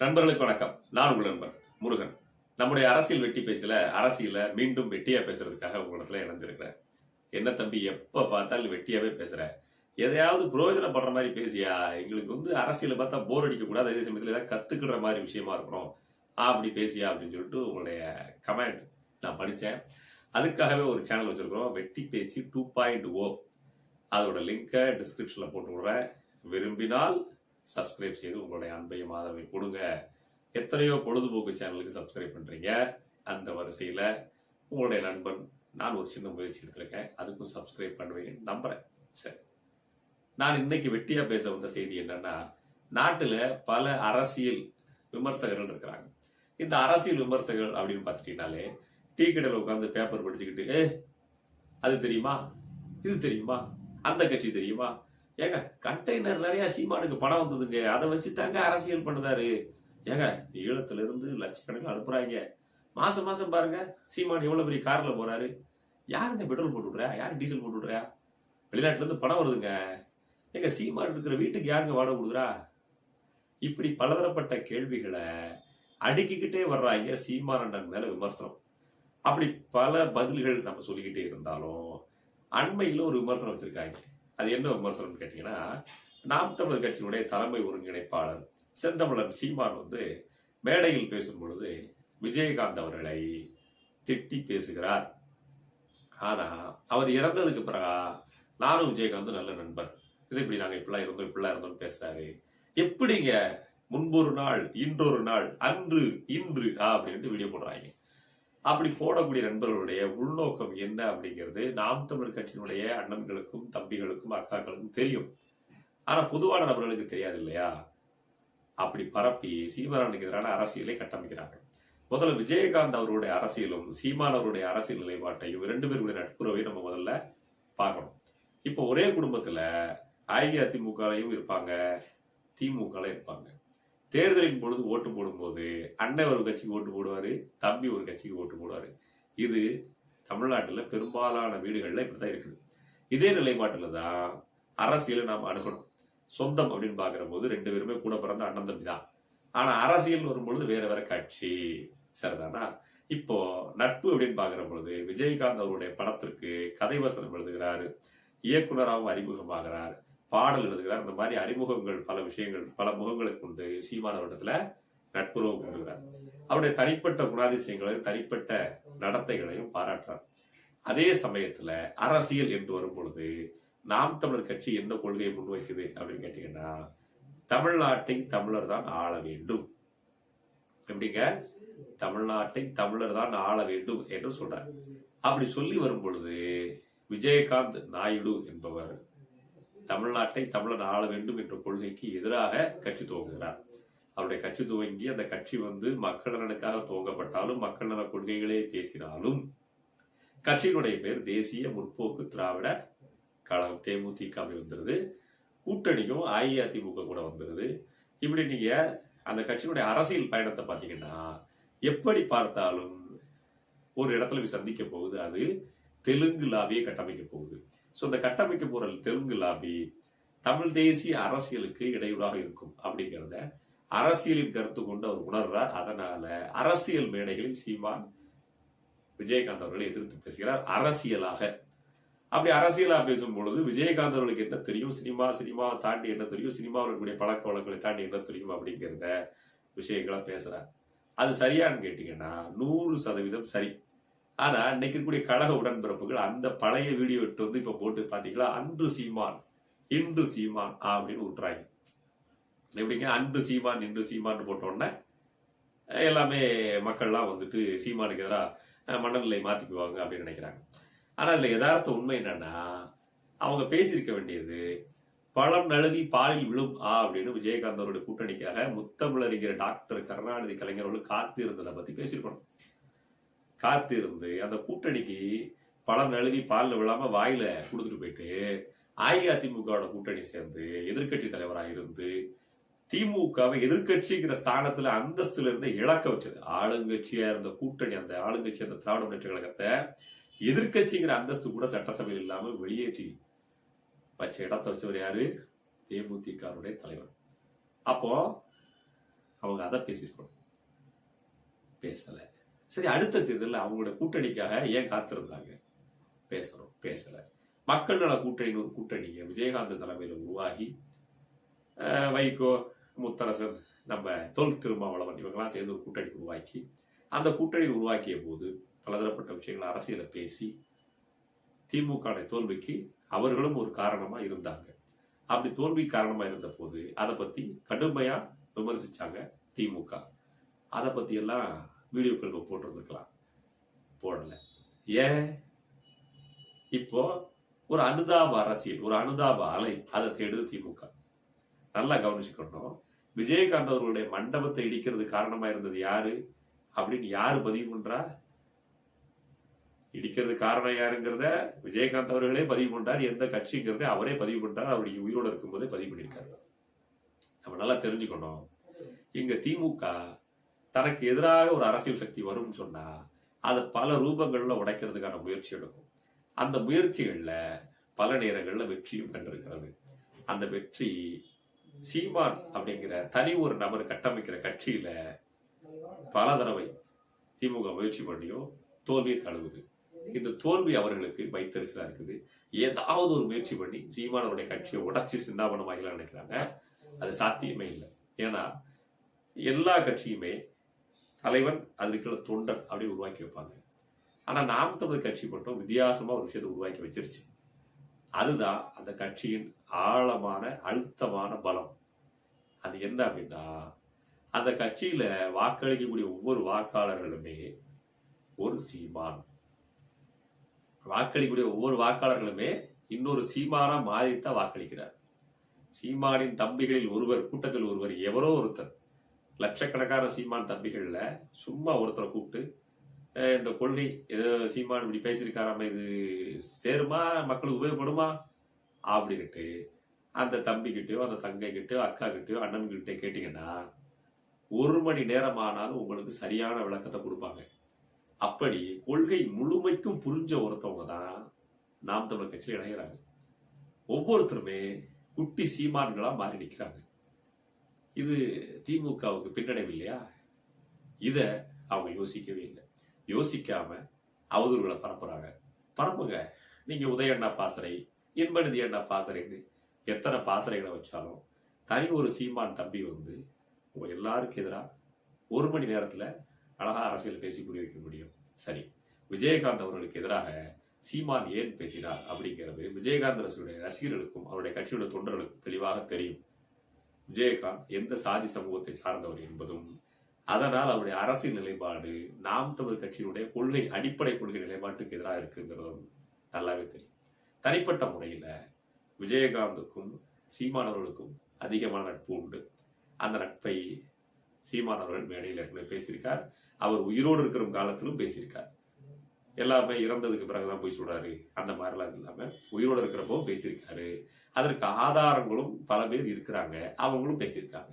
நண்பர்களுக்கு வணக்கம். நான் உங்கள் நண்பர் முருகன். நம்முடைய அரசியல் வெட்டி பேச்சில் அரசியல மீண்டும் வெட்டியாக பேசுறதுக்காக உங்களிடத்துல இணைஞ்சிருக்கிறேன். என்ன தம்பி எப்போ பார்த்தாலும் வெட்டியாகவே பேசுகிறேன் எதையாவது பிரயோஜனப்படுற மாதிரி பேசியா? எங்களுக்கு வந்து அரசியலை பார்த்தா போர் அடிக்கக்கூடாது அதே சமயத்தில் ஏதாவது கற்றுக்கிற மாதிரி விஷயமா இருக்கணும். ஆ, அப்படி பேசியா அப்படின்னு சொல்லிட்டு உங்களுடைய கமெண்ட் நான் படித்தேன் அதுக்காகவே ஒரு சேனல் வச்சுருக்குறோம். வெட்டி பேச்சு டூ பாயிண்ட் ஓ அதோட லிங்கை டிஸ்கிரிப்ஷனில் போட்டு விடுறேன். விரும்பினால் சப்ஸ்கிரைப் செய்து உங்களுடைய அன்பையும் ஆதரவை கொடுங்க. எத்தனையோ பொழுதுபோக்கு சேனலுக்கு சப்ஸ்கிரைப் பண்ணுறீங்க அந்த வரிசையில் உங்களுடைய நண்பன் நான் ஒரு சின்ன முயற்சி எடுத்திருக்கேன். அதுக்கும் சப்ஸ்கிரைப் பண்ணுவீங்கன்னு நம்புகிறேன் சரி. நான் இன்னைக்கு வெட்டியாக பேச வந்த செய்தி என்னன்னா நாட்டில் பல அரசியல் விமர்சகர்கள் இருக்கிறாங்க. இந்த அரசியல் விமர்சகர்கள் அப்படின்னு பார்த்துட்டீங்கனாலே டீ கடையில் உட்காந்து பேப்பர் படிச்சுக்கிட்டு ஏ அது தெரியுமா? இது தெரியுமா? அந்த கட்சி தெரியுமா? ஏங்க கண்டெய்னர் நிறைய சீமானுக்கு பணம் வந்ததுங்க. அதை வச்சு தாங்க அரசியல் பண்ணுதாரு. ஏங்க ஈழத்துல இருந்து லட்சக்கணக்கில் அனுப்புறாங்க. மாசம் மாசம் பாருங்க சீமான் எவ்வளவு பெரிய கார்ல போறாரு. யாருங்க பெட்ரோல் போட்டு விடுறா? யாரு டீசல் போட்டு விடுறா? வெளிநாட்டுல இருந்து பணம் வருதுங்க. ஏங்க சீமான் இருக்கிற வீட்டுக்கு யாருங்க வாடகை கொடுக்குறா? இப்படி பலதரப்பட்ட கேள்விகளை அடுக்கிக்கிட்டே வர்றாங்க சீமானண்டன் மேல விமர்சனம். அப்படி பல பதில்கள் நம்ம சொல்லிக்கிட்டே இருந்தாலும் அண்மையில் ஒரு விமர்சனம் வச்சிருக்காங்க. அது என்ன விமர்சனம்னு கேட்டீங்கன்னா நாம் தமிழர் கட்சியினுடைய தலைமை ஒருங்கிணைப்பாளர் செந்தமிழன் சீமான் வந்து மேடையில் பேசும் பொழுது விஜயகாந்த் அவர்களை திட்டி பேசுகிறார். ஆனால் அவர் இறந்ததுக்கு பிறகா நானும் விஜயகாந்த் நல்ல நண்பர். இது இப்படி நாங்கள் இப்படிலாம் இருந்தோம் இப்படிலாம் இருந்தோம் பேசுறாரு. எப்படிங்க முன்பொரு நாள் இன்றொரு நாள் அன்று இன்று ஆ அப்படின்ட்டு வீடியோ போடுறாங்க. அப்படி போடக்கூடிய நண்பர்களுடைய உள்நோக்கம் என்ன அப்படிங்கிறது நாம் தமிழர் கட்சியினுடைய அண்ணன்களுக்கும் தம்பிகளுக்கும் அக்காக்களுக்கும் தெரியும். ஆனா பொதுவான நபர்களுக்கு தெரியாது இல்லையா? அப்படி பரப்பி சீமானுக்கு எதிரான அரசியலை கட்டமைக்கிறாங்க. முதல்ல விஜயகாந்த் அவருடைய அரசியலும் சீமான் அவருடைய அரசியல் நிலைப்பாட்டையும் ரெண்டு பேருடைய நட்புறவையும் நம்ம முதல்ல பார்க்கணும். இப்போ ஒரே குடும்பத்துல அஇஅதிமுகலையும் இருப்பாங்க திமுகலையும் இருப்பாங்க. தேர்தலின் பொழுது ஓட்டு போடும்போது அண்ணன் ஒரு கட்சிக்கு ஓட்டு போடுவார் தம்பி ஒரு கட்சிக்கு ஓட்டு போடுவார். இது தமிழ்நாட்டில் பெரும்பாலான வீடுகளில் இப்படி தான் இருக்குது. இதே நிலைப்பாட்டில் தான் அரசியலை நாம் அணுகணும். சொந்தம் அப்படின்னு பார்க்குற போது ரெண்டு பேருமே கூட பிறந்த அண்ணன் தம்பி தான். ஆனால் அரசியல் வரும்பொழுது வேற வேற கட்சி. சரிதானா? இப்போ நட்பு அப்படின்னு பார்க்குற பொழுது விஜயகாந்த் அவருடைய படத்திற்கு கதை வசனம் எழுதுகிறாரு. இயக்குனராகவும் அறிமுகமாகிறார். பாடல் எழுதுகிறார். இந்த மாதிரி அறிமுகங்கள் பல விஷயங்கள் பல முகங்களை கொண்டு சீமானவரிடத்துல நட்புறவு கொண்டுகிறார் அவருடைய தனிப்பட்ட குணாதிசயங்களையும் தனிப்பட்ட நடத்தைகளையும் பாராட்டுறார். அதே சமயத்துல அரசியல் என்று வரும் பொழுது நாம் தமிழர் கட்சி என்ன கொள்கையை முன்வைக்குது அப்படின்னு கேட்டீங்கன்னா தமிழ்நாட்டை தமிழர் தான் ஆள வேண்டும். எப்படிங்க? தமிழ்நாட்டை தமிழர் தான் ஆள வேண்டும் என்று சொல்றார். அப்படி சொல்லி வரும் பொழுது விஜயகாந்த் நாயுடு என்பவர் தமிழ்நாட்டை தமிழன் ஆள வேண்டும் என்ற கொள்கைக்கு எதிராக கட்சி துவங்குகிறார். அவருடைய கட்சி துவங்கி அந்த கட்சி வந்து மக்கள் நலனுக்காக துவங்கப்பட்டாலும் மக்கள் நல கொள்கைகளே பேசினாலும் கட்சியினுடைய பேர் தேசிய முற்போக்கு திராவிட கழகம் தேமுதிக வந்துருது. கூட்டணியும் அஇஅதிமுக கூட வந்துருது. இப்படி நீங்க அந்த கட்சியினுடைய அரசியல் பயணத்தை பார்த்தீங்கன்னா எப்படி பார்த்தாலும் ஒரு இடத்துல போய் சந்திக்க போகுது அது தெலுங்கு லாபியை கட்டமைக்க போகுது. ஸோ இந்த கட்டமைக்க போற தெலுங்கு லாபி தமிழ் தேசிய அரசியலுக்கு இடையூறாக இருக்கும் அப்படிங்கிறத அரசியலின் கருத்து கொண்டு அவர் உணர்றார். அதனால அரசியல் மேடைகளில் சீமான் விஜயகாந்த் அவர்களை எதிர்த்து பேசுகிறார். அரசியலாக. அப்படி அரசியலா பேசும் பொழுது விஜயகாந்த் அவர்களுக்கு என்ன தெரியும்? சினிமா சினிமா தாண்டி என்ன தெரியும்? சினிமாவில் இருக்கக்கூடிய பழக்க வழக்கங்களை தாண்டி என்ன தெரியும் அப்படிங்கிறத விஷயங்களை பேசுறார். அது சரியான்னு கேட்டீங்கன்னா நூறு சதவீதம் சரி. ஆனால் இன்னைக்கு இருக்கக்கூடிய கழக உடன்பிறப்புகள் அந்த பழைய வீடியோ எடுத்து வந்து இப்போ போட்டு பார்த்தீங்களா? அன்று சீமான் இன்று சீமான் அப்படின்னு விட்டுறாங்க எப்படிங்க? அன்று சீமான் இன்று சீமான் போட்ட உடனே எல்லாமே மக்கள்லாம் வந்துட்டு சீமானுக்கு எதிராக மனநிலை மாற்றிக்குவாங்க அப்படின்னு நினைக்கிறாங்க. ஆனா அதில் யதார்த்த உண்மை என்னன்னா அவங்க பேசியிருக்க வேண்டியது பழம் நழுவி பாலில் விழும் ஆ அப்படின்னு விஜயகாந்த் அவருடைய கூட்டணிக்காக முத்தமிழறிஞர் டாக்டர் கருணாநிதி கலைஞர்கள் காத்து இருந்ததை பத்தி பேசியிருக்கணும். காத்து இருந்து அந்த கூட்டணிக்கு பழம் நழுவி பாலில் விழாம வாயில கொடுத்துட்டு போயிட்டு அஇஅதிமுகவோட கூட்டணி சேர்ந்து எதிர்க்கட்சி தலைவராக இருந்து திமுகவை எதிர்க்கட்சிங்கிற ஸ்தானத்துல அந்தஸ்துல இருந்து இழக்க வச்சது. ஆளுங்கட்சியா இருந்த கூட்டணி அந்த ஆளுங்கட்சி அந்த திராவிட முன்னேற்ற கழகத்தை எதிர்க்கட்சிங்கிற அந்தஸ்து கூட சட்டசபையில் இல்லாம வெளியேற்றி வச்ச இடத்தை வச்சவர் யாரு? தேமுதிகவுடைய தலைவர். அப்போ அவங்க அதை பேசியிருக்கணும். பேசலை. சரி அடுத்த தேர்தலில் அவங்களோட கூட்டணிக்காக ஏன் காத்திருந்தாங்க? பேசணும் பேசல. மக்கள் நல கூட்டணின்னு ஒரு கூட்டணியை விஜயகாந்த் தலைமையில் உருவாகி வைகோ முத்தரசன் நம்ம தொல் திருமாவளவன் இவங்கெல்லாம் சேர்ந்து ஒரு கூட்டணி உருவாக்கி அந்த கூட்டணி உருவாக்கிய போது பலதரப்பட்ட விஷயங்கள் அரசியலை பேசி திமுக தோல்விக்கு அவர்களும் ஒரு காரணமாக இருந்தாங்க. அப்படி தோல்வி காரணமாக இருந்த போது அதை பற்றி கடுமையாக விமர்சித்தாங்க திமுக. அதை பற்றியெல்லாம் வீடியோக்கள் இப்ப போட்டிருந்துக்கலாம். போடலை. ஏன்? இப்போ ஒரு அனுதாப அரசியல் ஒரு அனுதாப அலை அதை தேடுது திமுக. நல்லா கவனிச்சுக்கணும். விஜயகாந்த் அவர்களுடைய மண்டபத்தை இடிக்கிறது காரணமா இருந்தது யாரு? அப்படின்னு யாரு பதிவு பண்றா? இடிக்கிறது காரணம் யாருங்கிறத விஜயகாந்த் அவர்களே பதிவு பண்றார். எந்த கட்சிங்கிறத அவரே பதிவு பண்றார். அவருடைய உயிரோடு இருக்கும்போதே பதிவு பண்ணியிருக்காரு. நம்ம நல்லா தெரிஞ்சுக்கணும். இங்க திமுக தனக்கு எதிராக ஒரு அரசியல் சக்தி வரும்னு சொன்னா அதை பல ரூபங்கள்ல உடைக்கிறதுக்கான முயற்சி எடுக்கும். அந்த முயற்சிகள்ல பல நேரங்கள்ல வெற்றியும் கண்டிருக்கிறது. அந்த வெற்றி சீமான் அப்படிங்கிற தனி ஒரு நபர் கட்டமைக்கிற கட்சியில பல தடவை திமுக முயற்சி பண்ணியும் தோல்வியை தழுவுது. இந்த தோல்வி அவர்களுக்கு வைத்தறிச்சலா இருக்குது. ஏதாவது ஒரு முயற்சி பண்ணி சீமானவருடைய கட்சியை உடைச்சு சிந்தாபனமாகலாம் நினைக்கிறாங்க. அது சாத்தியமே இல்லை. ஏன்னா எல்லா கட்சியுமே தலைவன் அதற்குள்ள தொண்டன் அப்படி உருவாக்கி வைப்பாங்க. ஆனா நாம் கட்சி மட்டும் வித்தியாசமா ஒரு விஷயத்தை உருவாக்கி வச்சிருச்சு. அதுதான் அந்த கட்சியின் ஆழமான அழுத்தமான பலம். அது என்ன அப்படின்னா அந்த கட்சியில வாக்களிக்கக்கூடிய ஒவ்வொரு வாக்காளர்களுமே ஒரு சீமான். வாக்களிக்கக்கூடிய ஒவ்வொரு வாக்காளர்களுமே இன்னொரு சீமானா மாறித்தான் வாக்களிக்கிறார். சீமானின் தம்பிகளில் ஒருவர் கூட்டத்தில் ஒருவர் எவரோ ஒருத்தர் லட்சக்கணக்கான சீமான் தம்பிகளில் சும்மா ஒருத்தரை கூப்பிட்டு இந்த கொள்கை ஏதோ சீமான் இப்படி பேசியிருக்காராம இது சேருமா? மக்களுக்கு உபயோகப்படுமா? அப்படின்ட்டு அந்த தம்பிக்கிட்டயோ அந்த தங்கைக்கிட்டயோ அக்கா கிட்டயோ அண்ணன் ஒரு மணி நேரம் ஆனாலும் உங்களுக்கு சரியான விளக்கத்தை கொடுப்பாங்க. அப்படி கொள்கை முழுமைக்கும் புரிஞ்ச ஒருத்தவங்க தான் நாம் தமிழர் கட்சியில் இணைகிறாங்க ஒவ்வொருத்தருமே குட்டி சீமான்களாக மாறி நிற்கிறாங்க இது திமுகவுக்கு பின்னடைவு இல்லையா இதை அவங்க யோசிக்கவே இல்லை. யோசிக்காம அவதூறுகளை பரப்புறாங்க. பரப்புங்க. நீங்க உதயண்ணா பாசறை இன்பநிதி அண்ணா பாசறைன்னு எத்தனை பாசறைகளை வச்சாலும் தனி ஒரு சீமான் தம்பி வந்து உங்க எல்லாருக்கும் எதிராக ஒரு மணி நேரத்துல அழகா அரசியல் பேசி புரிய வைக்க முடியும். சரி. விஜயகாந்த் அவர்களுக்கு எதிராக சீமான் ஏன் பேசினார் அப்படிங்கிறது விஜயகாந்த் அரசுடைய ரசிகர்களுக்கும் அவருடைய கட்சியுடைய தொண்டர்களுக்கும் தெளிவாக தெரியும். விஜயகாந்த் எந்த சாதி சமூகத்தை சார்ந்தவர் என்பதும் அதனால் அவருடைய அரசின் நிலைப்பாடு நாம் தமிழ் கட்சியினுடைய கொள்கை அடிப்படை கொள்கை நிலைப்பாட்டுக்கு எதிராக இருக்குங்கிறதும் நல்லாவே தெரியும். தனிப்பட்ட முறையில் விஜயகாந்துக்கும் சீமானவர்களுக்கும் அதிகமான நட்பு உண்டு. அந்த நட்பை சீமானவர்கள் மேடையில் ஏற்கனவே பேசியிருக்கார். அவர் உயிரோடு இருக்கிற காலத்திலும் பேசியிருக்கார். எல்லாமே இறந்ததுக்கு பிறகுதான் போய் சொல்றாரு. அந்த மாதிரிலாம் இல்லாம உயிரோடு இருக்கிறப்போ பேசியிருக்காரு. அதற்கு ஆதாரங்களும் பல பேர் இருக்கிறாங்க. அவங்களும் பேசியிருக்காங்க.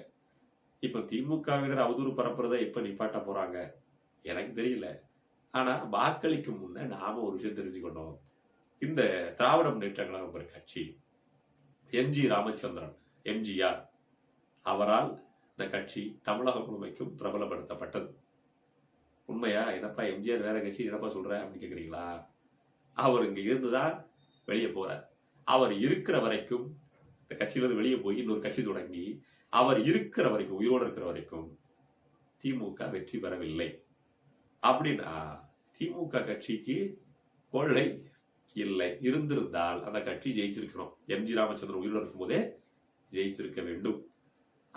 இப்ப திமுகவினர் அவதூறு பரப்புறதை எப்ப நிப்பாட்ட போறாங்க? எனக்கு தெரியல. ஆனா வாக்களிக்கும் முன்ன நாம ஒரு விஷயம் தெரிஞ்சுக்கணும். இந்த திராவிட முன்னேற்ற கழகம் கட்சி எம்ஜி ராமச்சந்திரன் எம்ஜிஆர் அவரால் இந்த கட்சி தமிழகம் முழுமைக்கும் பிரபலப்படுத்தப்பட்டது. உண்மையா? என்னப்பா எம்ஜிஆர் வேற கட்சி என்னப்பா சொல்ற? அப்படின்னு கேக்குறீங்களா? அவர் இங்க இருந்துதான் வெளியே போறார். அவர் இருக்கிற வரைக்கும் இந்த கட்சியிலிருந்து வெளியே போய் இன்னொரு கட்சி தொடங்கி அவர் இருக்கிற வரைக்கும் உயிரோடு இருக்கிற வரைக்கும் திமுக வெற்றி பெறவில்லை. அப்படின்னா திமுக கட்சிக்கு கொள்ளை இல்லை. இருந்திருந்தால் அந்த கட்சி ஜெயிச்சிருக்கணும். எம்ஜி ராமச்சந்திரன் உயிரோடு இருக்கும்போதே ஜெயிச்சிருக்க வேண்டும்.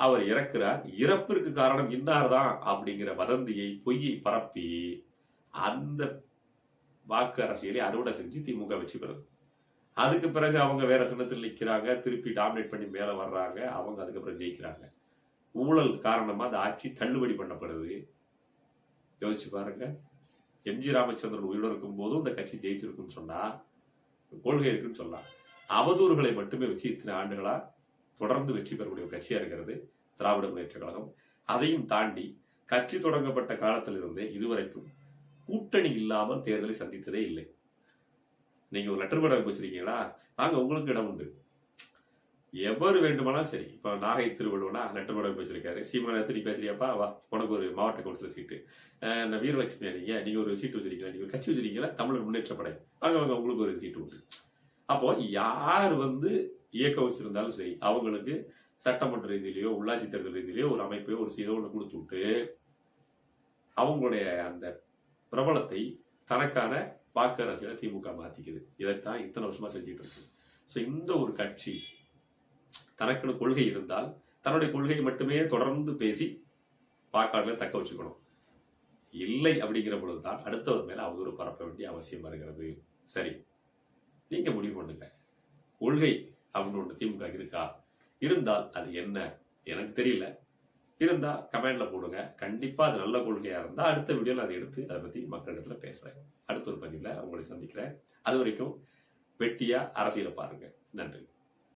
அவர் இறக்குறார். இறப்பிற்கு காரணம் இன்னார் தான் அப்படிங்கிற வதந்தியை பொய்யை பரப்பி அந்த வாக்கு அரசியலை அறுவடை செஞ்சு திமுக வெற்றி பெறுது. அதுக்கு பிறகு அவங்க வேற சின்னத்தில் நிற்கிறாங்க திருப்பி டாமினேட் பண்ணி மேலே வர்றாங்க அவங்க அதுக்கப்புறம் ஜெயிக்கிறாங்க. ஊழல் காரணமாக அந்த ஆட்சி தள்ளுபடி பண்ணப்படுது. யோசிச்சு பாருங்க. எம்ஜி ராமச்சந்திரன் உயிரோடு இருக்கும் போதும் இந்த கட்சி ஜெயிச்சிருக்குன்னு சொன்னா கொள்கை இருக்குன்னு சொல்லலாம் அவதூறுகளை மட்டுமே வச்சு இத்தனை ஆண்டுகளா தொடர்ந்து வெற்றி பெறக்கூடிய கட்சியாக இருக்கிறது திராவிட முன்னேற்ற கழகம். அதையும் தாண்டி கட்சி தொடங்கப்பட்ட காலத்திலிருந்தே இதுவரைக்கும் கூட்டணி இல்லாமல் தேர்தலை சந்தித்ததே இல்லை. நீங்கள் ஒரு லெட்டர் பேட் வச்சிருக்கீங்களா? நாங்கள் உங்களுக்கு இடம் உண்டு. எவர் வேண்டுமானாலும் சரி இப்போ நாகை திருவள்ளுவனா லெட்டர் மேடம் வச்சிருக்காரு. சீமான நீ பேசுறியாப்பா வா உனக்கு ஒரு மாவட்ட கவுன்சிலர் சீட்டு. நான் வீரலட்சுமி நீங்க நீங்கள் ஒரு சீட்டு வச்சிருக்கீங்களா? நீங்க ஒரு கட்சி வச்சிருக்கீங்களா? தமிழர் முன்னேற்ற படை. அங்கே வாங்க உங்களுக்கு ஒரு சீட்டு உண்டு. அப்போ யார் வந்து இயக்க வச்சிருந்தாலும் சரி அவங்களுக்கு சட்டமன்ற ரீதியிலையோ உள்ளாட்சி தேர்தல் ரீதியிலேயோ ஒரு அமைப்பையோ ஒரு சீரோ ஒன்று கொடுத்து விட்டு அவங்களுடைய அந்த பிரபலத்தை தனக்கான வாக்கு அரசியலை திமுக மாத்திக்குது. இதைத்தான் இத்தனை வருஷமா செஞ்சுட்டு இருக்கு. ஸோ இந்த ஒரு கட்சி தனக்குன்னு கொள்கை இருந்தால் தன்னுடைய கொள்கையை மட்டுமே தொடர்ந்து பேசி வாக்காளர்களை தக்க வச்சுக்கணும். இல்லை அப்படிங்கிற பொழுதுதான் அடுத்தவர் மேலே அவதூறு பரப்ப வேண்டிய அவசியம் வருகிறது. சரி நீங்கள் முடிவு பண்ணுங்க. கொள்கை அப்படின்னு ஒன்று திமுக இருக்கா? இருந்தால் அது என்ன? எனக்கு தெரியல. இருந்தால் கமெண்டில் போடுங்க. கண்டிப்பாக அது நல்ல கொள்கையாக இருந்தால் அடுத்த வீடியோவில் அதை எடுத்து அதை பற்றி மக்களிடத்துல பேசுகிறேன் அடுத்த ஒரு பதிவில் உங்களை சந்திக்கிறேன். அது வரைக்கும் வெட்டியாக அரசியலை பாருங்கள் நன்றி.